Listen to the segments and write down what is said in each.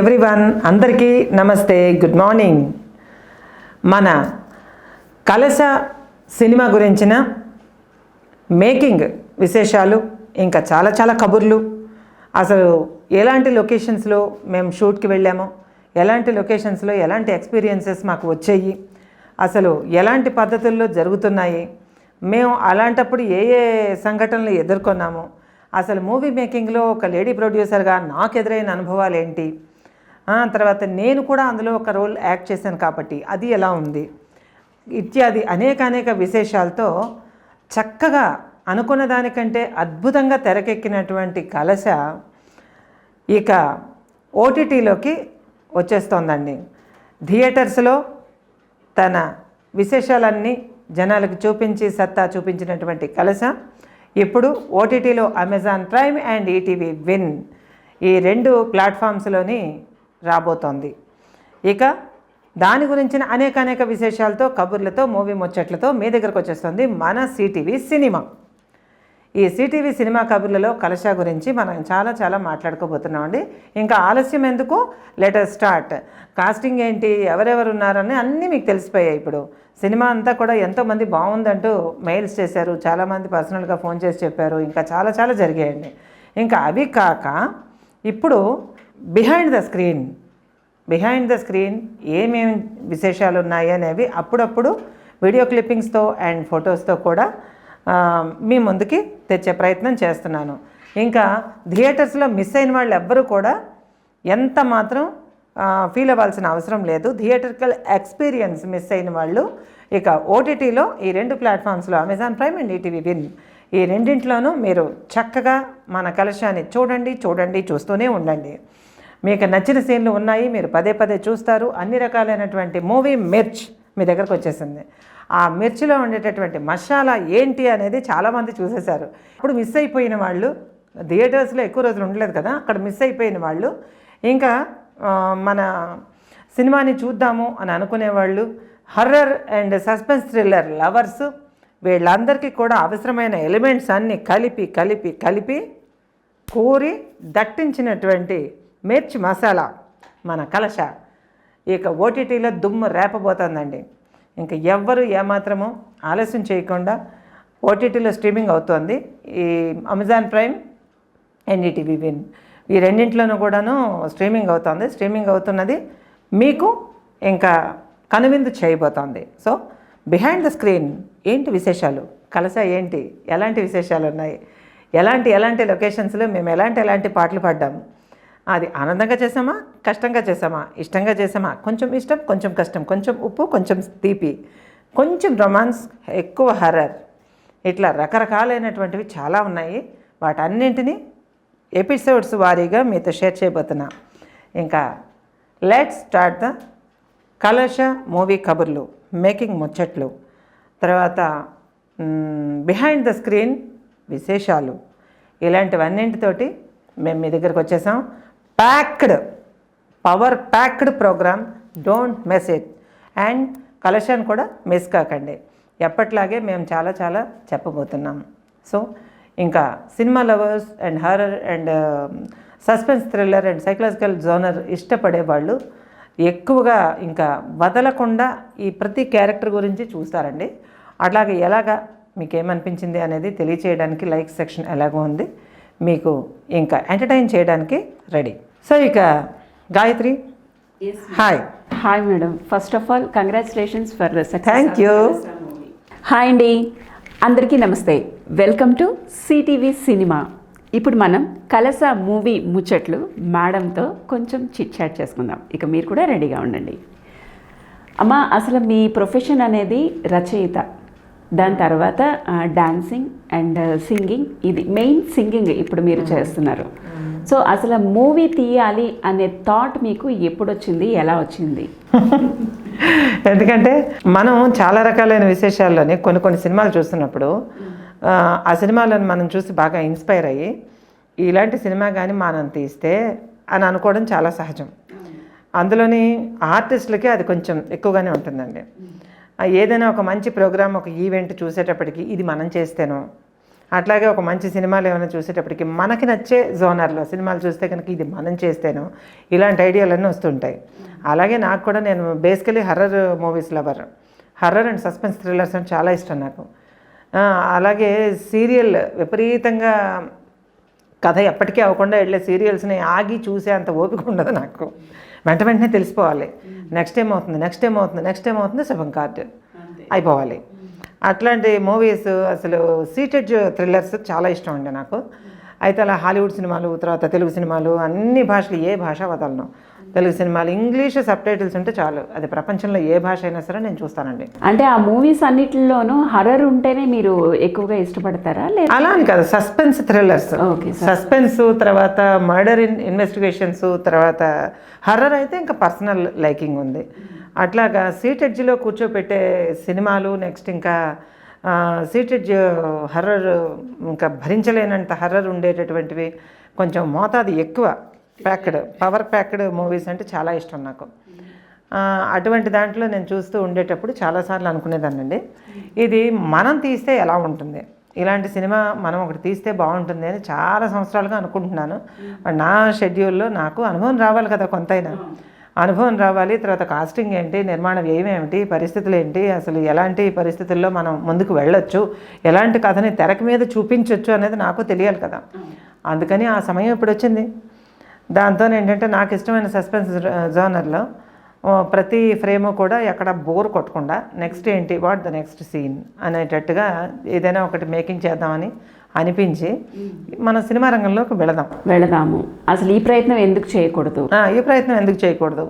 Everyone అందరికీ నమస్తే. Good morning మన కలశ సినిమా గురించిన మేకింగ్ విశేషాలు ఇంకా చాలా చాలా కబుర్లు. అసలు ఎలాంటి లొకేషన్స్లో మేము షూట్కి వెళ్ళామో ఎలాంటి లొకేషన్స్లో ఎలాంటి ఎక్స్పీరియన్సెస్ మాకు వచ్చాయి అసలు ఎలాంటి పద్ధతుల్లో జరుగుతున్నాయి మేము అలాంటప్పుడు ఏ ఏ సంఘటనలు ఎదుర్కొన్నాము అసలు మూవీ మేకింగ్లో ఒక లేడీ ప్రొడ్యూసర్గా నాకు ఎదురైన అనుభవాలు ఏంటి తర్వాత నేను కూడా అందులో ఒక రోల్ యాక్ట్ చేశాను కాబట్టి అది ఎలా ఉంది? ఇత్యాది అనేక అనేక విశేషాలతో చక్కగా అనుకున్న దానికంటే అద్భుతంగా తెరకెక్కినటువంటి కలశ ఇక ఓటీటీలోకి వచ్చేస్తోందండి. థియేటర్స్లో తన విశేషాలన్నీ జనాలకు చూపించి సత్తా చూపించినటువంటి కలశ. ఇప్పుడు ఓటీటీలో Amazon Prime and ETV Win ఈ రెండు ప్లాట్ఫామ్స్లోని రాబోతోంది. ఇక దాని గురించిన అనేక అనేక విశేషాలతో కబుర్లతో మూవీ ముచ్చట్లతో మీ దగ్గరకు వచ్చేస్తుంది మన సిటీవీ సినిమా. ఈ సిటీవీ సినిమా కబుర్లలో కలశ గురించి మనం చాలా చాలా మాట్లాడుకోబోతున్నామండి. ఇంకా ఆలస్యం ఎందుకు? లెటర్ స్టార్ట్ కాస్టింగ్ ఏంటి? ఎవరెవరు ఉన్నారని అన్నీ మీకు తెలిసిపోయాయి ఇప్పుడు. సినిమా అంతా కూడా ఎంతోమంది బాగుందంటూ మెయిల్స్ చేశారు. చాలామంది పర్సనల్గా ఫోన్ చేసి చెప్పారు. ఇంకా చాలా చాలా జరిగాయండి. ఇంకా అవి కాక ఇప్పుడు behind the screen behind the screen ఏమేమి విశేషాలు ఉన్నాయి అనేవి అప్పుడప్పుడు వీడియో క్లిప్పింగ్స్తో అండ్ ఫొటోస్తో కూడా మీ ముందుకి తెచ్చే ప్రయత్నం చేస్తున్నాను. ఇంకా థియేటర్స్లో మిస్ అయిన వాళ్ళు ఎవ్వరూ కూడా ఎంత మాత్రం ఫీల్ అవ్వాల్సిన అవసరం లేదు. థియేటర్కల్ ఎక్స్పీరియన్స్ మిస్ అయిన వాళ్ళు ఇక ఓటీటీలో ఈ రెండు ప్లాట్ఫామ్స్లో Amazon Prime and ETV Win ఈ రెండింటిలోనూ మీరు చక్కగా మన కలశాన్ని చూడండి చూడండి చూస్తూనే ఉండండి. మీకు నచ్చిన సీన్లు ఉన్నాయి మీరు పదే పదే చూస్తారు. అన్ని రకాలైనటువంటి మూవీ మిర్చ్ మీ దగ్గరకు వచ్చేసింది. ఆ మిర్చిలో ఉండేటటువంటి మసాలా ఏంటి అనేది చాలామంది చూసేశారు. ఇప్పుడు మిస్ అయిపోయిన వాళ్ళు థియేటర్స్లో ఎక్కువ రోజులు ఉండలేదు కదా అక్కడ మిస్ అయిపోయిన వాళ్ళు ఇంకా మన సినిమాని చూద్దాము అని అనుకునేవాళ్ళు horror and suspense thriller lovers వీళ్ళందరికీ కూడా అవసరమైన ఎలిమెంట్స్ అన్నీ కలిపి కలిపి కలిపి కూరి దట్టించినటువంటి మిర్చి మసాలా మన కలశ. ఇక ఓటీటీలో దుమ్ము రేపబోతోందండి. ఇంకా ఎవ్వరు ఏమాత్రము ఆలస్యం చేయకుండా ఓటీటీలో స్ట్రీమింగ్ అవుతోంది. ఈ అమెజాన్ ప్రైమ్ ఎన్డీటీవీ విన్. ఈ రెండింటిలోనూ కూడాను స్ట్రీమింగ్ అవుతుంది. స్ట్రీమింగ్ అవుతున్నది మీకు ఇంకా కనువిందు చేయబోతోంది. సో బిహైండ్ ద స్క్రీన్ ఏంటి విశేషాలు? కలస ఏంటి? ఎలాంటి విశేషాలు ఉన్నాయి ఎలాంటి ఎలాంటి లొకేషన్స్లో మేము ఎలాంటి ఎలాంటి పాటలు పాడ్డాము అది ఆనందంగా చేసామా కష్టంగా చేసామా ఇష్టంగా చేసామా కొంచెం ఇష్టం కొంచెం కష్టం కొంచెం ఉప్పు కొంచెం తీపి కొంచెం రొమాన్స్ ఎక్కువ హర్రర్ ఇట్లా రకరకాలైనటువంటివి చాలా ఉన్నాయి. వాటన్నింటినీ ఎపిసోడ్స్ వారీగా మీతో షేర్ చేయబోతున్నా. ఇంకా let's start the Kalasha movie కబుర్లు మేకింగ్ ముచ్చట్లు. తర్వాత బిహైండ్ ద స్క్రీన్ విశేషాలు. ఇలాంటివన్నింటితోటి మేము మీ దగ్గరకు వచ్చేసాం. Packed power packed program don't miss it. And collection కూడా మిస్ కాకండి. ఎప్పట్లాగే మేము చాలా చాలా చెప్పబోతున్నాం. సో ఇంకా cinema lovers and horror and suspense thriller and psychological genre ఇష్టపడే వాళ్ళు ఎక్కువగా ఇంకా వదలకుండా ఈ ప్రతి క్యారెక్టర్ గురించి చూస్తారండి. అట్లాగే ఎలాగా మీకు ఏమనిపించింది అనేది తెలియచేయడానికి లైక్ సెక్షన్ ఎలాగో ఉంది. మీకు ఇంకా ఎంటర్టైన్ చేయడానికి రెడీ సో ఇక Gayatri. Hi hi madam first of all congratulations for the thank you hi అండి అందరికీ నమస్తే. వెల్కమ్ టు సిటీవీ సినిమా ఇప్పుడు మనం కలస మూవీ ముచ్చట్లు మేడంతో కొంచెం చిట్ చాట్ చేసుకుందాం. ఇక మీరు కూడా రెడీగా ఉండండి. అమ్మ అసలు మీ ప్రొఫెషన్ అనేది రచయిత. దాని తర్వాత డాన్సింగ్ అండ్ సింగింగ్ ఇది మెయిన్ సింగింగ్ ఇప్పుడు మీరు చేస్తున్నారు. సో అసలు మూవీ తీయాలి అనే థాట్ మీకు ఎప్పుడు వచ్చింది ఎలా వచ్చింది? ఎందుకంటే మనం చాలా రకాలైన విశేషాల్లోని కొన్ని కొన్ని సినిమాలు చూస్తున్నప్పుడు ఆ, ఆ సినిమాలను మనం చూసి బాగా ఇన్స్పైర్ అయ్యి ఇలాంటి సినిమా కానీ మనం తీస్తే అని అనుకోవడం చాలా సహజం. అందులోని ఆర్టిస్టులకి అది కొంచెం ఎక్కువగానే ఉంటుందండి. ఏదైనా ఒక మంచి ప్రోగ్రామ్ ఒక ఈవెంట్ చూసేటప్పటికి ఇది మనం చేస్తేనో అట్లాగే ఒక మంచి సినిమాలు ఏమైనా చూసేటప్పటికి మనకి నచ్చే జోనర్లో సినిమాలు చూస్తే కనుక ఇది మనం చేస్తేనో ఇలాంటి ఐడియాలన్నీ వస్తుంటాయి. అలాగే నాకు కూడా నేను basically horror movies lover. Horror and suspense thrillers అంటే చాలా ఇష్టం నాకు. అలాగే సీరియల్ విపరీతంగా కథ ఎప్పటికీ అవ్వకుండా వెళ్ళే సీరియల్స్ని ఆగి చూసే అంత ఓపిక ఉండదు నాకు. వెంట వెంటనే తెలిసిపోవాలి. నెక్స్ట్ టైం అవుతుంది నెక్స్ట్ టైం అవుతుంది నెక్స్ట్ టైం అవుతుంది శుభం కార్డు అయిపోవాలి అట్లాంటి మూవీస్ అసలు సీటెడ్ థ్రిల్లర్స్ చాలా ఇష్టం అండి నాకు. అయితే అలా హాలీవుడ్ సినిమాలు తర్వాత తెలుగు సినిమాలు అన్ని భాషలు ఏ భాష వదలను. తెలుగు సినిమాలు. ఇంగ్లీష్ సబ్ టైటిల్స్ ఉంటే చాలు. అది ప్రపంచంలో ఏ భాష అయినా సరే నేను చూస్తానండి. అంటే ఆ మూవీస్ అన్నిటిలోనూ హర్రర్ ఉంటేనే మీరు ఎక్కువగా ఇష్టపడతారా? లేదా అలా అని కాదు. Suspense thrillers. సస్పెన్స్. తర్వాత మర్డర్ ఇన్ ఇన్వెస్టిగేషన్స్ తర్వాత హర్రర్ అయితే ఇంకా పర్సనల్ లైకింగ్ ఉంది. అట్లాగా సీట్ ఎడ్జ్లో కూర్చోపెట్టే సినిమాలు నెక్స్ట్ ఇంకా సీట్ ఎడ్జ్ హర్రర్ ఇంకా భరించలేనంత హర్రర్ ఉండేటటువంటివి కొంచెం మోతాదు ఎక్కువ. ప్యాక్డ్ పవర్ ప్యాక్డ్ మూవీస్ అంటే చాలా ఇష్టం నాకు. అటువంటి దాంట్లో నేను చూస్తూ ఉండేటప్పుడు చాలాసార్లు అనుకునేదానండి ఇది మనం తీస్తే ఎలా ఉంటుంది? ఇలాంటి సినిమా మనం ఒకటి తీస్తే బాగుంటుంది అని చాలా సంవత్సరాలుగా అనుకుంటున్నాను. మరి నా షెడ్యూల్లో నాకు అనుభవం రావాలి కదా కొంతైనా. అనుభవం రావాలి తర్వాత కాస్టింగ్ ఏంటి నిర్మాణ వ్యయం ఏమిటి పరిస్థితులు ఏంటి అసలు ఎలాంటి పరిస్థితుల్లో మనం ముందుకు వెళ్ళొచ్చు ఎలాంటి కథని తెరక మీద చూపించవచ్చు అనేది నాకు తెలియాలి కదా. అందుకని ఆ సమయం ఇప్పుడు వచ్చింది? దాంతో ఏంటంటే నాకు ఇష్టమైన సస్పెన్స్ జోనర్లో ప్రతి ఫ్రేము కూడా ఎక్కడ బోర్ కొట్టకుండా నెక్స్ట్ ఏంటి వాట్ ద నెక్స్ట్ సీన్ అనేటట్టుగా ఏదైనా ఒకటి మేకింగ్ చేద్దామని అనిపించి మన సినిమా రంగంలోకి వెళదాం. వెళదాము. అసలు ఈ ప్రయత్నం ఎందుకు చేయకూడదు? ఈ ప్రయత్నం ఎందుకు చేయకూడదు?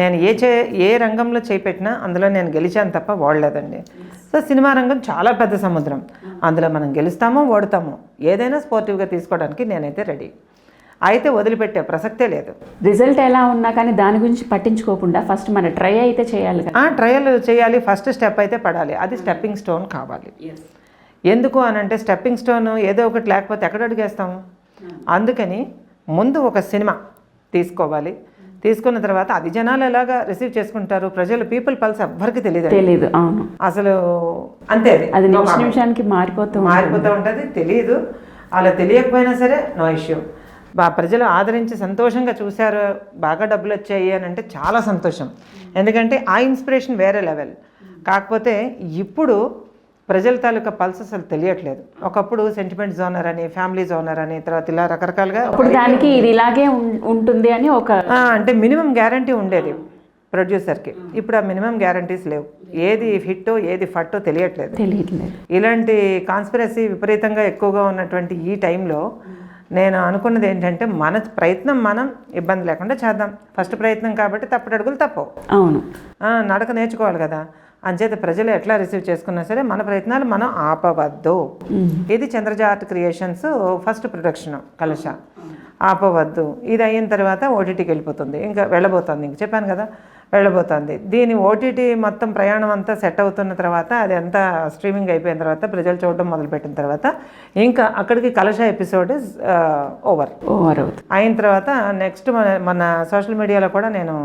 నేను ఏ చే ఏ రంగంలో చేపెట్టినా అందులో నేను గెలిచాను తప్ప ఓడలేదండి సో సినిమా రంగం చాలా పెద్ద సముద్రం. అందులో మనం గెలుస్తామో ఓడతామో ఏదైనా స్పోర్టివ్గా తీసుకోవడానికి నేనైతే రెడీ. అయితే వదిలిపెట్టే ప్రసక్తే లేదు. రిజల్ట్ ఎలా ఉన్నా కానీ దాని గురించి పట్టించుకోకుండా ఫస్ట్ మన ట్రై అయితే చేయాలి ట్రయల్ చేయాలి ఫస్ట్ స్టెప్ అయితే పడాలి. అది స్టెప్పింగ్ స్టోన్ కావాలి. ఎందుకు అని అంటే స్టెప్పింగ్ స్టోన్ ఏదో ఒకటి లేకపోతే ఎక్కడ అడిగేస్తాము? అందుకని ముందు ఒక సినిమా తీసుకోవాలి. తీసుకున్న తర్వాత అది జనాలు ఎలాగా రిసీవ్ చేసుకుంటారు? ప్రజలు పీపుల్ పల్స్ ఎవ్వరికి తెలియదు తెలీదు అవును. అసలు అంతే అది. నిమిషానికి మారిపోతూ ఉంటుంది. మారిపోతూ ఉంటుంది తెలియదు అలా తెలియకపోయినా సరే నో ఇష్యూ. ప్రజలు ఆదరించి సంతోషంగా చూశారు బాగా డబ్బులు వచ్చాయి అని అంటే చాలా సంతోషం. ఎందుకంటే ఆ ఇన్స్పిరేషన్ వేరే లెవెల్. కాకపోతే ఇప్పుడు ప్రజల తాలూకా పల్స్ అసలు తెలియట్లేదు. ఒకప్పుడు సెంటిమెంట్ జోనర్ అని ఫ్యామిలీ జోనర్ అని తర్వాత ఇలా రకరకాలుగా అప్పుడు దానికి ఇది ఇలాగే ఉంటుంది అని ఒక అంటే మినిమం గ్యారంటీ ఉండేది ప్రొడ్యూసర్కి. ఇప్పుడు ఆ మినిమం గ్యారంటీస్ లేవు. ఏది హిట్టో ఏది ఫట్టో తెలియట్లేదు. తెలియట్లేదు. ఇలాంటి కాన్స్పిరసీ విపరీతంగా ఎక్కువగా ఉన్నటువంటి ఈ టైంలో నేను అనుకున్నది ఏంటంటే మన ప్రయత్నం మనం ఇబ్బంది లేకుండా చేద్దాం. ఫస్ట్ ప్రయత్నం కాబట్టి తప్పుడు అడుగులు తప్పవు. అవును. నడక నేర్చుకోవాలి కదా. అంచేత ప్రజలు ఎట్లా రిసీవ్ చేసుకున్నా సరే మన ప్రయత్నాలు మనం ఆపవద్దు. ఇది Chandraja art creations first production Kalasha. ఆపవద్దు. ఇది అయిన తర్వాత ఓటీటీకి వెళ్ళిపోతుంది. ఇంకా వెళ్ళబోతుంది. ఇంక చెప్పాను కదా. వెళ్ళబోతుంది. దీని ఓటీటీ మొత్తం ప్రయాణం అంతా సెట్ అవుతున్న తర్వాత అది అంతా స్ట్రీమింగ్ అయిపోయిన తర్వాత ప్రజలు చూడడం మొదలుపెట్టిన తర్వాత ఇంకా అక్కడికి కలశ ఎపిసోడ్ ఇస్ ఓవర్. ఓవర్ అవుతుంది. అయిన తర్వాత నెక్స్ట్ మన మన సోషల్ మీడియాలో కూడా నేను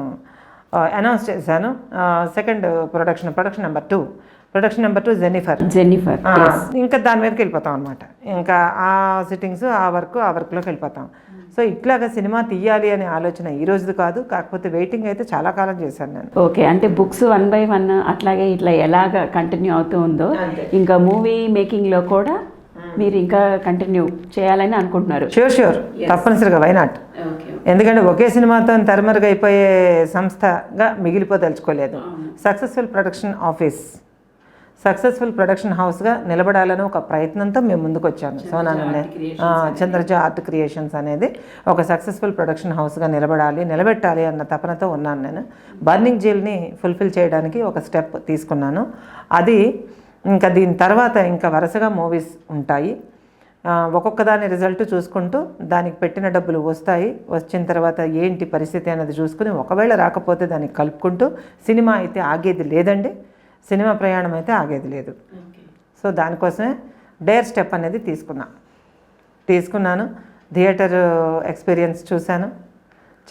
అనౌన్స్ చేశాను. Second production production number two. Production number two Jennifer Jennifer ఆ, ఇంకా దాని మీదకి వెళ్ళిపోతాం అనమాట ఇంకా ఆ సిట్టింగ్స్ ఆ వర్క్ ఆ వర్క్లోకి వెళ్ళిపోతాం. సో ఇట్లాగా సినిమా తీయాలి అనే ఆలోచన ఈ రోజుది కాదు. కాకపోతే వెయిటింగ్ అయితే చాలా కాలం చేశాను నేను. ఓకే అంటే బుక్స్ వన్ బై వన్ అట్లాగే ఇట్లా ఎలాగ కంటిన్యూ అవుతూ ఉందో ఇంకా మూవీ మేకింగ్లో కూడా మీరు ఇంకా కంటిన్యూ చేయాలని అనుకుంటున్నారు. షూర్ షూర్ తప్పనిసరిగా వైనాట్ ఎందుకంటే ఒకే సినిమాతో తెరమరుగు అయిపోయే సంస్థగా మిగిలిపోదలుచుకోలేదు. Successful production office successful production హౌస్గా నిలబడాలని ఒక ప్రయత్నంతో మేము ముందుకు వచ్చాను సోనానందే చంద్రజ ఆర్ట్ క్రియేషన్స్ అనేది ఒక సక్సెస్ఫుల్ ప్రొడక్షన్ హౌస్గా నిలబడాలి నిలబెట్టాలి అన్న తపనతో ఉన్నాను నేను. బర్నింగ్ జైల్ని ఫుల్ఫిల్ చేయడానికి ఒక స్టెప్ తీసుకున్నాను. అది ఇంకా దీని తర్వాత ఇంకా వరుసగా మూవీస్ ఉంటాయి. ఒక్కొక్క దాని రిజల్ట్ చూసుకుంటూ దానికి పెట్టిన డబ్బులు వస్తాయి. వచ్చిన తర్వాత ఏంటి పరిస్థితి అనేది చూసుకుని ఒకవేళ రాకపోతే దాన్ని కలుపుకుంటూ సినిమా అయితే ఆగేది లేదండి. సినిమా ప్రయాణం అయితే ఆగేది లేదు. సో దానికోసమే డేర్ స్టెప్ అనేది తీసుకున్నా. తీసుకున్నాను. థియేటర్ ఎక్స్పీరియన్స్ చూశాను.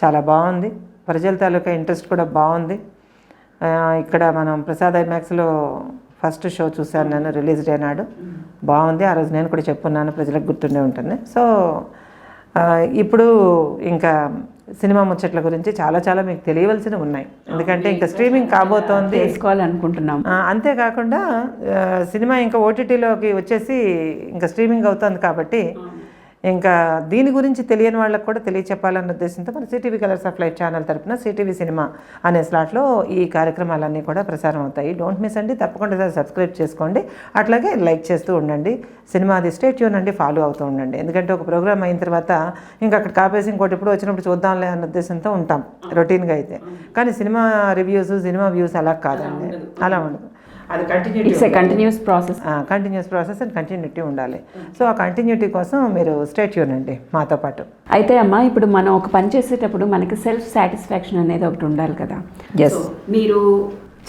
చాలా బాగుంది. ప్రజల తాలూకా ఇంట్రెస్ట్ కూడా బాగుంది. ఇక్కడ మనం ప్రసాద్ ఐమాక్స్లో ఫస్ట్ షో చూశాను నేను రిలీజ్ డే నాడు. బాగుంది. ఆ రోజు నేను కూడా చెప్పున్నాను. ప్రజలకు గుర్తుండే ఉంటుంది. సో ఇప్పుడు ఇంకా సినిమా ముచ్చట్ల గురించి చాలా చాలా మీకు తెలియవలసినవి ఉన్నాయి. ఎందుకంటే ఇంకా స్ట్రీమింగ్ కాబోతోంది. తెలుసుకోవాలనుకుంటున్నాం. ఆ, అంతేకాకుండా సినిమా ఇంకా ఓటీటీలోకి వచ్చేసి ఇంకా స్ట్రీమింగ్ అవుతుంది కాబట్టి ఇంకా దీని గురించి తెలియని వాళ్ళకి కూడా తెలియచెప్పాలన్న ఉద్దేశంతో మన CTV colours of life channel తరపున సిటీవీ సినిమా అనే స్లాట్లో ఈ కార్యక్రమాలన్నీ కూడా ప్రసారం అవుతాయి. డోంట్ మిస్ అండి. తప్పకుండా సబ్స్క్రైబ్ చేసుకోండి. అట్లాగే లైక్ చేస్తూ ఉండండి. సినిమా అది స్టేట్ ట్యూన్ అండి. ఫాలో అవుతూ ఉండండి. ఎందుకంటే ఒక ప్రోగ్రామ్ అయిన తర్వాత ఇంకా అక్కడ కాపేసి ఇంకోటి ఎప్పుడు వచ్చినప్పుడు చూద్దాంలే అన్న ఉద్దేశంతో ఉంటాం రొటీన్గా అయితే. కానీ సినిమా రివ్యూస్ సినిమా వ్యూస్ అలా కాదండి. అలా ఉండదు. అది continue it's a continuous process continuous process and continuity ఉండాలి. సో ఆ కంటిన్యూటీ కోసం మీరు స్టేట్ అండి మాతో పాటు. అయితే అమ్మా ఇప్పుడు మనం ఒక పని చేసేటప్పుడు మనకి సెల్ఫ్ సాటిస్ఫాక్షన్ అనేది ఒకటి ఉండాలి కదా. ఎస్ మీరు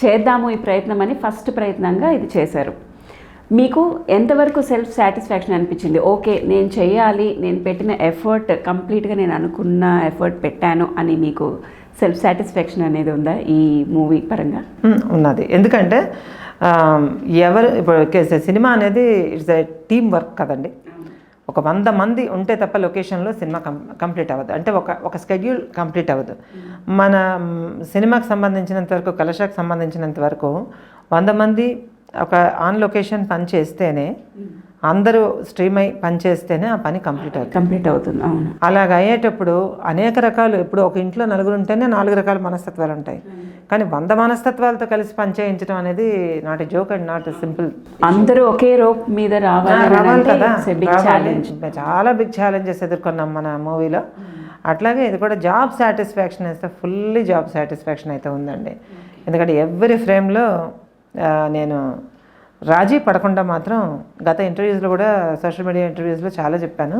చేద్దాము ఈ ప్రయత్నం అని ఫస్ట్ ప్రయత్నంగా ఇది చేశారు. మీకు ఎంతవరకు సెల్ఫ్ సాటిస్ఫాక్షన్ అనిపించింది? ఓకే నేను చేయాలి నేను పెట్టిన ఎఫర్ట్ కంప్లీట్గా నేను అనుకున్న ఎఫర్ట్ పెట్టాను అని మీకు సెల్ఫ్ సాటిస్ఫాక్షన్ అనేది ఉందా ఈ మూవీ పరంగా? ఉన్నది. ఎందుకంటే ఎవరు ఇప్పుడు సినిమా అనేది ఇట్స్ ఎ టీమ్ వర్క్ కదండి. ఒక వంద మంది ఉంటే తప్ప లొకేషన్లో సినిమా కంప్లీట్ అవ్వదు. అంటే ఒక ఒక స్కెడ్యూల్ కంప్లీట్ అవ్వదు. మన సినిమాకి సంబంధించినంత వరకు కలశాకు సంబంధించినంత వరకు వంద మంది ఒక ఆన్ లొకేషన్ పని చేస్తేనే అందరూ స్ట్రీమ్ అయి పని చేస్తేనే ఆ పని కంప్లీట్ అవుతుంది. కంప్లీట్ అవుతుంది అవును. అలాగ అయ్యేటప్పుడు అనేక రకాలు ఇప్పుడు ఒక ఇంట్లో నలుగురు ఉంటేనే నాలుగు రకాల మనస్తత్వాలు ఉంటాయి. కానీ వంద మనస్తత్వాలతో కలిసి పనిచేయించడం అనేది not joke and not simple అందరూ ఒకే రోప్ మీద రావాలి రావాలి కదా. చాలా బిగ్ ఛాలెంజెస్ ఎదుర్కొన్నాం మన మూవీలో. అట్లాగే ఇది కూడా జాబ్ సాటిస్ఫాక్షన్ అయితే ఫుల్లీ జాబ్ సాటిస్ఫాక్షన్ అయితే ఉందండి. ఎందుకంటే ఎవ్రీ ఫ్రేమ్లో నేను రాజీ పడకుండా మాత్రం గత ఇంటర్వ్యూస్లో కూడా సోషల్ మీడియా ఇంటర్వ్యూస్లో చాలా చెప్పాను.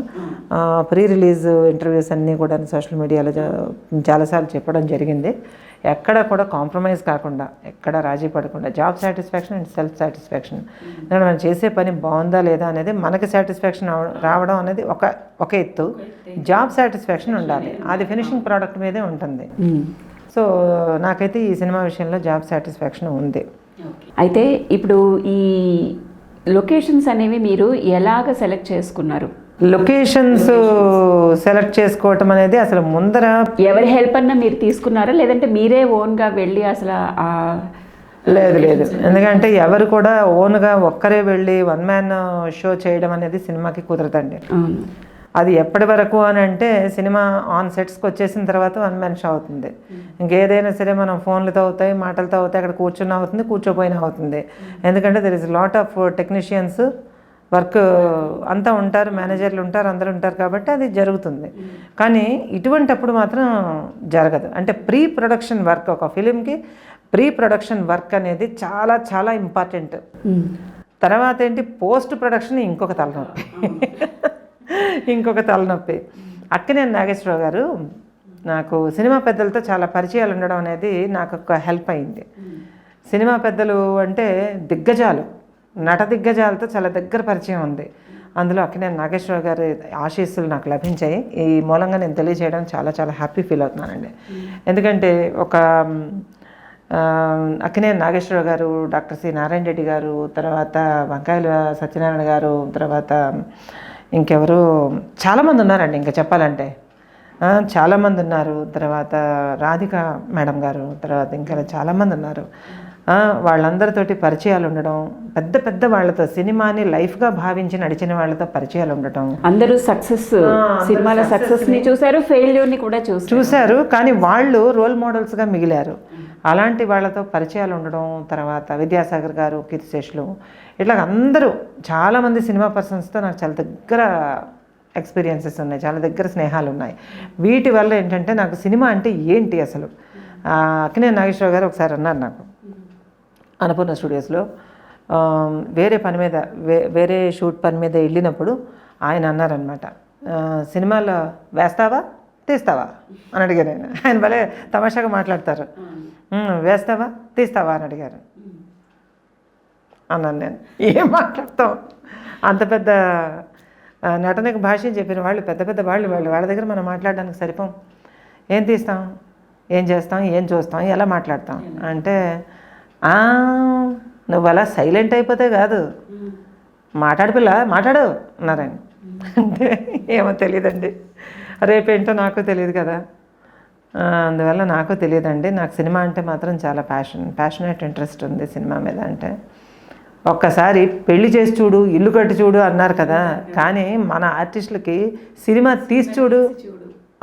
ప్రీ రిలీజ్ ఇంటర్వ్యూస్ అన్నీ కూడా సోషల్ మీడియాలో చాలాసార్లు చెప్పడం జరిగింది. ఎక్కడ కూడా కాంప్రమైజ్ కాకుండా ఎక్కడ రాజీ పడకుండా job satisfaction and self satisfaction ఎందుకంటే మనం చేసే పని బాగుందా లేదా అనేది మనకి సాటిస్ఫాక్షన్ రావడం అనేది ఒక ఒక ఎత్తు. జాబ్ సాటిస్ఫాక్షన్ ఉండాలి. అది ఫినిషింగ్ ప్రోడక్ట్ మీదే ఉంటుంది. సో నాకైతే ఈ సినిమా విషయంలో జాబ్ సాటిస్ఫాక్షన్ ఉంది. అయితే ఇప్పుడు ఈ లొకేషన్స్ అనేవి మీరు ఎలాగ సెలెక్ట్ చేసుకున్నారు? లొకేషన్స్ సెలెక్ట్ చేసుకోవటం అనేది అసలు ముందర ఎవరి హెల్ప్ అన్నా మీరు తీసుకున్నారా? లేదంటే మీరే ఓన్గా వెళ్ళి అసలు లేదు లేదు. ఎందుకంటే ఎవరు కూడా ఓన్గా ఒక్కరే వెళ్ళి వన్ మ్యాన్ షో చేయడం అనేది సినిమాకి కుదరదండి. అది ఎప్పటి వరకు అని అంటే సినిమా ఆన్ సెట్స్కి వచ్చేసిన తర్వాత వన్ మ్యాన్ షో అవుతుంది. ఇంకేదైనా సరే మనం ఫోన్లతో అవుతాయి మాటలతో అవుతాయి అక్కడ కూర్చున్న అవుతుంది కూర్చోపోయినా అవుతుంది. ఎందుకంటే there is lot of technicians work అంతా ఉంటారు మేనేజర్లు ఉంటారు అందరూ ఉంటారు కాబట్టి అది జరుగుతుంది. కానీ ఇటువంటప్పుడు మాత్రం జరగదు. అంటే ప్రీ ప్రొడక్షన్ వర్క్ ఒక ఫిలింకి ప్రీ ప్రొడక్షన్ వర్క్ అనేది చాలా చాలా ఇంపార్టెంట్ తర్వాత ఏంటి? పోస్ట్ ప్రొడక్షన్ ఇంకొక తలనొప్పి. ఇంకొక తలనొప్పి. అక్కినేని నాగేశ్వరరావు గారు నాకు సినిమా పెద్దలతో చాలా పరిచయాలు ఉండడం అనేది నాకు ఒక హెల్ప్ అయింది. సినిమా పెద్దలు అంటే దిగ్గజాలు. నట దిగ్గజాలతో చాలా దగ్గర పరిచయం ఉంది. అందులో అక్కినేని నాగేశ్వరరావు గారి ఆశీస్సులు నాకు లభించాయి. ఈ మూలంగా నేను తెలియజేయడం చాలా చాలా హ్యాపీ ఫీల్ అవుతున్నానండి. ఎందుకంటే ఒక అక్కినే అక్కినేని నాగేశ్వరరావు గారు డాక్టర్ సి నారాయణ రెడ్డి గారు తర్వాత వంకాయల సత్యనారాయణ గారు తర్వాత ఇంకెవరు చాలామంది ఉన్నారండి ఇంకా చెప్పాలంటే. చాలామంది ఉన్నారు. తర్వాత రాధిక మేడం గారు తర్వాత ఇంకా చాలామంది ఉన్నారు. వాళ్ళందరితోటి పరిచయాలు ఉండడం పెద్ద పెద్ద వాళ్ళతో సినిమాని లైఫ్గా భావించి నడిచిన వాళ్ళతో పరిచయాలు ఉండటం. అందరూ సక్సెస్ సినిమాల సక్సెస్ని చూసారు ఫెయిల్యూర్ని కూడా చూసారు చూశారు కానీ వాళ్ళు రోల్ మోడల్స్గా మిగిలారు. అలాంటి వాళ్ళతో పరిచయాలు ఉండడం తర్వాత విద్యాసాగర్ గారు కీర్తిశేషులు ఇట్లా అందరూ చాలామంది సినిమా పర్సన్స్తో నాకు చాలా దగ్గర ఎక్స్పీరియన్సెస్ ఉన్నాయి చాలా దగ్గర స్నేహాలు ఉన్నాయి. వీటి వల్ల ఏంటంటే నాకు సినిమా అంటే ఏంటి అసలు? అక్కినే నాగేశ్వరరావు గారు ఒకసారి అన్నారు నాకు. అన్నపూర్ణ స్టూడియోస్లో వేరే పని మీద వే వేరే షూట్ పని మీద వెళ్ళినప్పుడు ఆయన అన్నారనమాట సినిమాలో వేస్తావా? తీస్తావా? అని అడిగారు ఆయన. ఆయన భలే తమాషాగా మాట్లాడతారు. "ఉమ్, వేస్తావా? తీస్తావా? అని అడిగారు. అన్నాను నేను. ఏం మాట్లాడతాం అంత పెద్ద నటనకు భాష్యం చెప్పిన వాళ్ళు పెద్ద పెద్ద వాళ్ళు వాళ్ళు వాళ్ళ దగ్గర మనం మాట్లాడడానికి సరిపోం. ఏం తీస్తాం? ఏం చేస్తాం? ఏం చూస్తాం? ఎలా మాట్లాడతాం? అంటే "ఆ, నువ్వు అలా సైలెంట్ అయిపోతే కాదు. మాట్లాడు పిల్ల మాట్లాడు అన్నారాయణ. అంటే ఏమో తెలియదండి రేపేంటో నాకు తెలియదు కదా. అందువల్ల నాకు తెలియదండి నాకు సినిమా అంటే మాత్రం చాలా ప్యాషన్ ప్యాషనేట్ ఇంట్రెస్ట్ ఉంది సినిమా మీద అంటే. ఒక్కసారి పెళ్ళి చేసి చూడు ఇల్లు కట్టి చూడు అన్నారు కదా. కానీ మన ఆర్టిస్టులకి సినిమా తీసి చూడు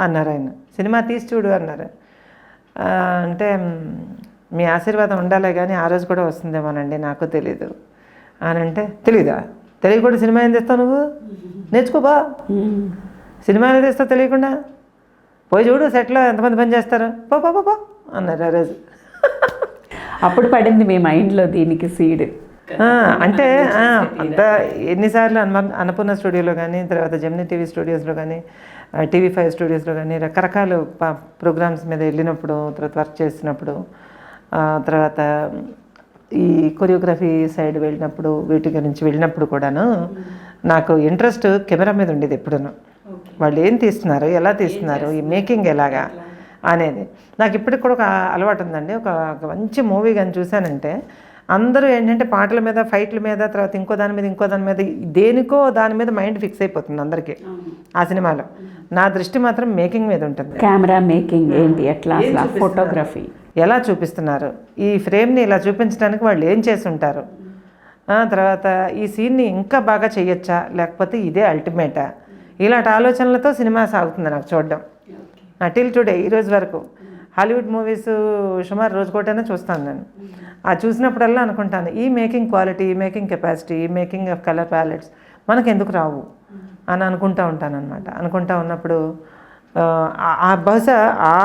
అన్నారు ఆయన. సినిమా తీసి చూడు అన్నారు. అంటే మ్, ఆశీర్వాదం ఉండాలే కానీ ఆ రోజు కూడా వస్తుందేమోనండి నాకు తెలీదు. అని అంటే తెలీదా? తెలియకుండా సినిమా ఏం తెస్తావు నువ్వు? నేర్చుకోబా. సినిమా ఏం తెస్తావు తెలియకుండా? పోయి చూడు సెట్లో ఎంతమంది పని చేస్తారు. పో పో పో, అన్నారు ఆ రోజు. అప్పుడు పడింది మీ మైండ్లో దీనికి సీడ్. అంటే అంత ఎన్నిసార్లు అన్న అన్నపూర్ణ స్టూడియోలో కానీ తర్వాత జెమినీ టీవీ స్టూడియోస్లో కానీ టీవీ ఫైవ్ స్టూడియోస్లో కానీ రకరకాల ప్రోగ్రామ్స్ మీద వెళ్ళినప్పుడు తర్వాత వర్క్ చేసినప్పుడు తర్వాత ఈ కొరియోగ్రఫీ సైడ్ వెళ్ళినప్పుడు వీటి గురించి వెళ్ళినప్పుడు కూడాను నాకు ఇంట్రెస్ట్ కెమెరా మీద ఉండేది ఎప్పుడూను. వాళ్ళు ఏం తీస్తున్నారు ఎలా తీస్తున్నారు ఈ మేకింగ్ ఎలాగా అనేది. నాకు ఇప్పటికి కూడా ఒక అలవాటు ఉందండి. ఒక ఒక మంచి మూవీ కానీ చూశానంటే అందరూ ఏంటంటే పాటల మీద ఫైట్ల మీద తర్వాత ఇంకో దాని మీద ఇంకో దాని మీద దేనికో దాని మీద మైండ్ ఫిక్స్ అయిపోతుంది అందరికీ ఆ సినిమాలో. నా దృష్టి మాత్రం మేకింగ్ మీద ఉంటుంది. కెమెరా మేకింగ్ ఏంటి ఎట్లా అసలు ఫోటోగ్రఫీ? ఎలా చూపిస్తున్నారు? ఈ ఫ్రేమ్ని ఇలా చూపించడానికి వాళ్ళు ఏం చేసి ఉంటారు తర్వాత ఈ సీన్ని ఇంకా బాగా చేయొచ్చా లేకపోతే ఇదే అల్టిమేటా? ఇలాంటి ఆలోచనలతో సినిమా సాగుతుంది నాకు చూడడం. టిల్ టుడే ఈ రోజు వరకు. హాలీవుడ్ మూవీస్ సుమారు రోజుకోటైనా చూస్తాను నేను. ఆ చూసినప్పుడల్లా అనుకుంటాను ఈ మేకింగ్ క్వాలిటీ ఈ మేకింగ్ కెపాసిటీ ఈ మేకింగ్ ఆఫ్ కలర్ ప్యాలెట్స్ మనకు ఎందుకు రావు? అని అనుకుంటూ ఉంటాను అనమాట అనుకుంటా ఉన్నప్పుడు ఆ- బహుశా ఆ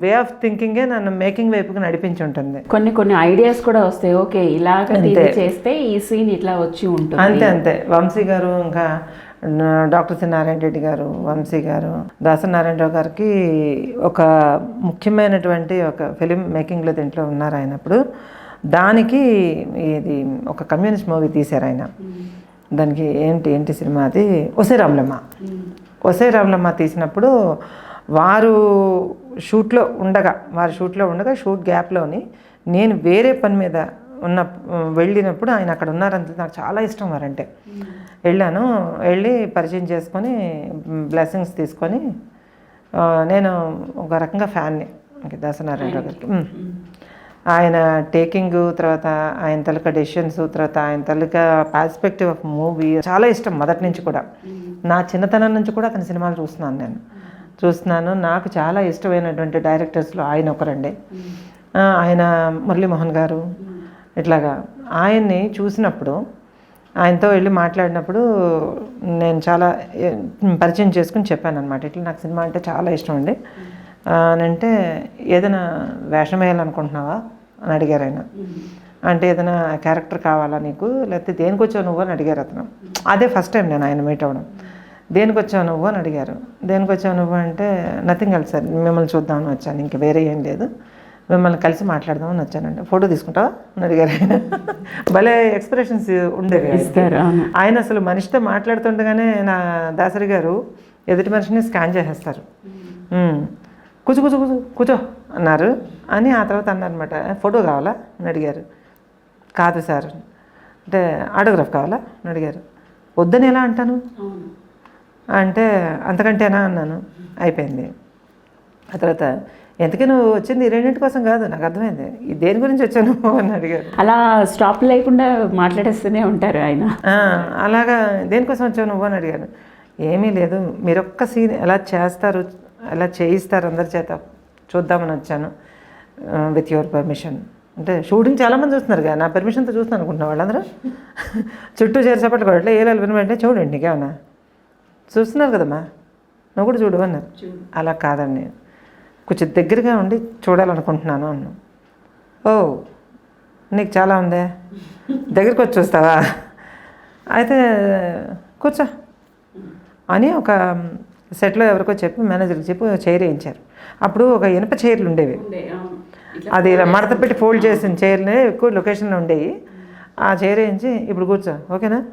వే ఆఫ్ థింకింగే నన్ను మేకింగ్ వైపుకి నడిపించి ఉంటుంది కొన్ని కొన్ని ఐడియాస్ కూడా వస్తాయి. ఓకే ఇలాగ ఇది చేస్తే ఈ సీన్ ఇట్లా వచ్చి ఉంటుంది. అంతే అంతే. వంశీ గారు ఇంకా డాక్టర్ సి. నారాయణ రెడ్డి గారు వంశీ గారు దాసనారాయణరావు గారికి ఒక ముఖ్యమైనటువంటి ఒక ఫిలిం మేకింగ్లో దీంట్లో ఉన్నారు ఆయన అప్పుడు దానికి ఇది ఒక కమ్యూనిస్ట్ మూవీ తీశారు ఆయన. దానికి ఏంటి ఏంటి సినిమా అది? ఒసే రాములమ్మ ఒసే రాములమ్మ తీసినప్పుడు వారు షూట్లో ఉండగా వారు షూట్లో ఉండగా షూట్ గ్యాప్లోని నేను వేరే పని మీద ఉన్న వెళ్ళినప్పుడు ఆయన అక్కడ ఉన్నారంటే నాకు చాలా ఇష్టం వారంటే. వెళ్ళాను వెళ్ళి పరిచయం చేసుకొని బ్లెస్సింగ్స్ తీసుకొని నేను ఒక రకంగా ఫ్యాన్ని దాసనారాయణరావు గారికి. ఆయన టేకింగ్ తర్వాత ఆయన తలక డెసిషన్స్ తర్వాత ఆయన తలక పర్స్పెక్టివ్ ఆఫ్ మూవీ చాలా ఇష్టం మొదటి నుంచి కూడా. నా చిన్నతనం నుంచి కూడా అతని సినిమాలు చూస్తున్నాను నేను. చూస్తున్నాను. నాకు చాలా ఇష్టమైనటువంటి డైరెక్టర్స్లో ఆయన ఒకరండి. ఆయన మురళీమోహన్ గారు. ఇట్లాగా ఆయన్ని చూసినప్పుడు ఆయనతో వెళ్ళి మాట్లాడినప్పుడు నేను చాలా పరిచయం చేసుకుని చెప్పాను అనమాట ఇట్లా నాకు సినిమా అంటే చాలా ఇష్టం అండి. అని అంటే ఏదైనా వేషం వేయాలనుకుంటున్నావా అని అడిగారు ఆయన. అంటే ఏదైనా క్యారెక్టర్ కావాలా నీకు? లేకపోతే దేనికి వచ్చావు నువ్వు? అని అడిగారు అతను. అదే ఫస్ట్ టైం నేను ఆయన మీట్ అవ్వడం. దేనికి వచ్చావు నువ్వు? అని అడిగారు. దేనికి వచ్చావు నువ్వు అంటే నథింగ్ ఎల్స్ సార్ మిమ్మల్ని చూద్దామని వచ్చాను. ఇంక వేరే ఏం లేదు. మిమ్మల్ని కలిసి మాట్లాడదామని వచ్చానండి ఫోటో తీసుకుంటావా? అని అడిగారు ఆయన. భలే ఎక్స్ప్రెషన్స్ ఉండేవి ఆయన అసలు మనిషితో మాట్లాడుతుండగానే నా దాసరి గారు ఎదుటి మనిషిని స్కాన్ చేసేస్తారు. "ఉమ్, కూర్చో కూర్చో కూర్చో కూర్చో అన్నారు. అని ఆ తర్వాత అన్నారనమాట ఫోటో కావాలా? అని అడిగారు. కాదు సార్. అంటే ఆటోగ్రాఫ్ కావాలా? అని అడిగారు. వద్దని ఎలా అంటాను? అంటే అంతకంటేనా? అన్నాను. అయిపోయింది. ఆ తర్వాత ఎంతకీ నువ్వు వచ్చింది రెండింటి కోసం కాదు నాకు అర్థమైంది. ఈ దేని గురించి వచ్చావు నువ్వు అని అడిగారు. అలా స్టాప్ లేకుండా మాట్లాడేస్తూనే ఉంటారు ఆయన. అలాగా దేనికోసం వచ్చావు నువ్వు? అని అడిగాను ఏమీ లేదు. మీరు ఒక్క సీన్ ఎలా చేస్తారు? అలా చేయిస్తారు అందరి చేత. చూద్దామని వచ్చాను విత్ యువర్ పర్మిషన్ అంటే షూటింగ్ చాలామంది చూస్తున్నారు కదా నా పర్మిషన్తో చూస్తున్నాను అనుకుంటున్నా వాళ్ళందరూ. చుట్టూ చేసేపట్లు కూడా ఏ ఏ వినమంటే చూడండి నీకేమన్నా చూస్తున్నారు కదమ్మా నువ్వు కూడా చూడు అన్నారు. అలా కాదండి. కొంచెం దగ్గరగా ఉండి చూడాలనుకుంటున్నాను అన్నాను. ఓ నీకు చాలా ఉందే. దగ్గరికి వచ్చి చూస్తావా? అయితే కూర్చో. అని ఒక సెట్లో ఎవరికో చెప్పి మేనేజర్కి చెప్పి చైర్ వేయించారు. అప్పుడు ఒక ఇనుప చైర్లు ఉండేవి. అది ఇలా మడత పెట్టి ఫోల్డ్ చేసిన చైర్లే ఎక్కువ లొకేషన్లో ఉండేవి. ఆ చైర్ వేయించి ఇప్పుడు కూర్చో ఓకేనా?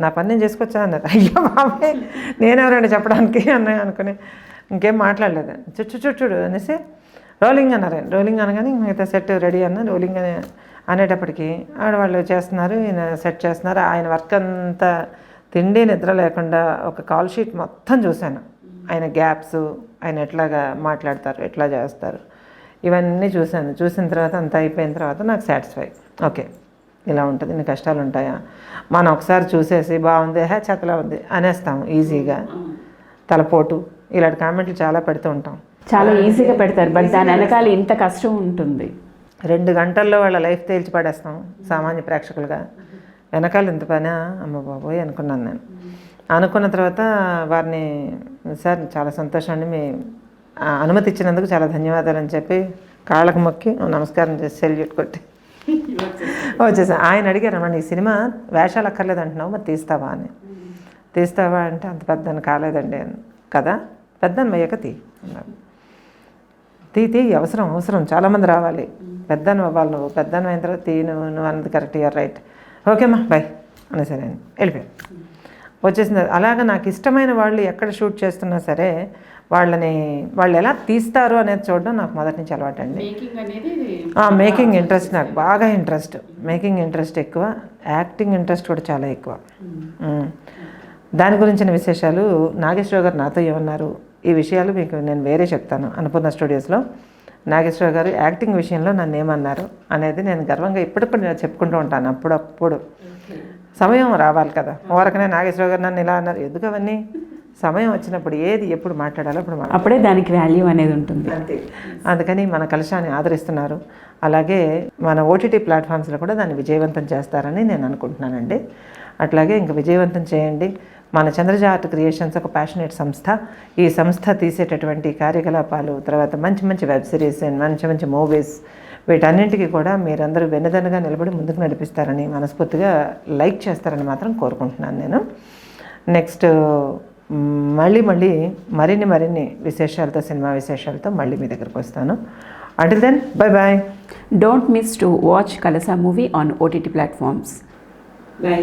నా పని నేను చేసుకొచ్చా? అన్నారు. అయ్యో బాబాయ్ నేనెవరండి చెప్పడానికి? అన్న అనుకుని ఇంకేం మాట్లాడలేదు. చుట్టూ చుట్టూ అనేసి రోలింగ్ అన్నారు. రోలింగ్ అనగానే మిగతా సెట్ రెడీ అన్న. రోలింగ్ అనే అనేటప్పటికి ఆడవాళ్ళు చేస్తున్నారు ఈయన సెట్ చేస్తున్నారు. ఆయన వర్క్ అంతా తిండి నిద్ర లేకుండా ఒక కాల్ షీట్ మొత్తం చూశాను. ఆయన గ్యాప్స్ ఆయన ఎట్లాగా మాట్లాడతారు ఎట్లా చేస్తారు ఇవన్నీ చూశాను. చూసిన తర్వాత అంతా అయిపోయిన తర్వాత నాకు సాటిస్ఫై ఓకే ఇలా ఉంటుంది ఇన్ని కష్టాలు ఉంటాయా? మనం ఒకసారి చూసేసి బాగుంది హే చెత్తలా ఉంది అనేస్తాం ఈజీగా. తలపోటు ఇలాంటి కామెంట్లు చాలా పెడుతూ ఉంటాం. చాలా ఈజీగా పెడతారు బట్ దాని వెనకాల ఇంత కష్టం ఉంటుంది. రెండు గంటల్లో వాళ్ళ లైఫ్ తేల్చి పడేస్తాం సామాన్య ప్రేక్షకులుగా. వెనకాల ఇంత పని అమ్మ బాబోయ్ అనుకున్నాను నేను. అనుకున్న తర్వాత వారిని సార్ చాలా సంతోషం అండి. మీ అనుమతి ఇచ్చినందుకు చాలా ధన్యవాదాలు అని చెప్పి కాళ్ళకు మొక్కి నమస్కారం చేసి సెల్యూట్ కొట్టి వచ్చేసా. ఆయన అడిగారు అన్నమాట నీ సినిమా వేషాలు అక్కర్లేదు అంటున్నావు మరి తీస్తావా అని. తీస్తావా అంటే అంత పెద్ద కాలేదండి కదా పెద్ద అయ్యాక తీ అన్నారు తీ తీ అవసరం అవసరం చాలామంది రావాలి. పెద్దను అవ్వాలి నువ్వు పెద్దను అయిన తర్వాత తీ నువ్వు నువ్వు అన్నది కరెక్ట్ యూఆర్ రైట్. ఓకేమ్మా బాయ్ అనే సరే వెళ్ళిపోయాను వచ్చేసింది. అలాగ నాకు ఇష్టమైన వాళ్ళు ఎక్కడ షూట్ చేస్తున్నా సరే వాళ్ళని వాళ్ళు ఎలా తీస్తారు అనేది చూడడం నాకు మొదటి నుంచి అలవాటు అండి మేకింగ్ ఇంట్రెస్ట్ నాకు బాగా ఇంట్రెస్ట్. మేకింగ్ ఇంట్రెస్ట్ ఎక్కువ. యాక్టింగ్ ఇంట్రెస్ట్ కూడా చాలా ఎక్కువ. మ్మ్. దాని గురించిన విశేషాలు నాగేశ్వరరావు గారు నాతో ఏమన్నారు? ఈ విషయాలు మీకు నేను వేరే చెప్తాను. అన్నపూర్ణ స్టూడియోస్లో నాగేశ్వరరావు గారు యాక్టింగ్ విషయంలో నన్ను ఏమన్నారు? అనేది నేను గర్వంగా ఇప్పటికీ నేను చెప్పుకుంటూ ఉంటాను. అప్పుడప్పుడు. సమయం రావాలి కదా. ఓరకనే నాగేశ్వరరావు గారు నన్ను ఇలా అన్నారు. ఎందుకు అవన్నీ? సమయం వచ్చినప్పుడు ఏది ఎప్పుడు మాట్లాడాలో అప్పుడు. అప్పుడే దానికి వాల్యూ అనేది ఉంటుంది. అంతే. అందుకని మన కలశాన్ని ఆదరిస్తున్నారు. అలాగే మన ఓటీటీ ప్లాట్ఫామ్స్లో కూడా దాన్ని విజయవంతం చేస్తారని నేను అనుకుంటున్నానండి. అట్లాగే ఇంకా విజయవంతం చేయండి. మన చంద్రజ ఆర్ట్ క్రియేషన్స్ ఒక ప్యాషనేట్ సంస్థ. ఈ సంస్థ తీసేటటువంటి కార్యకలాపాలు తర్వాత మంచి మంచి వెబ్ సిరీస్ అండ్ మంచి మంచి మూవీస్ వీటన్నింటికి కూడా మీరందరూ వెన్నదన్నగా నిలబడి ముందుకు నడిపిస్తారని మనస్ఫూర్తిగా లైక్ చేస్తారని మాత్రం కోరుకుంటున్నాను నేను. నెక్స్ట్ మళ్ళీ మళ్ళీ మరిన్ని మరిన్ని విశేషాలతో సినిమా విశేషాలతో మళ్ళీ మీ దగ్గరకు వస్తాను. Until then bye bye don't miss to watch Kalasha movie on OTT platforms bye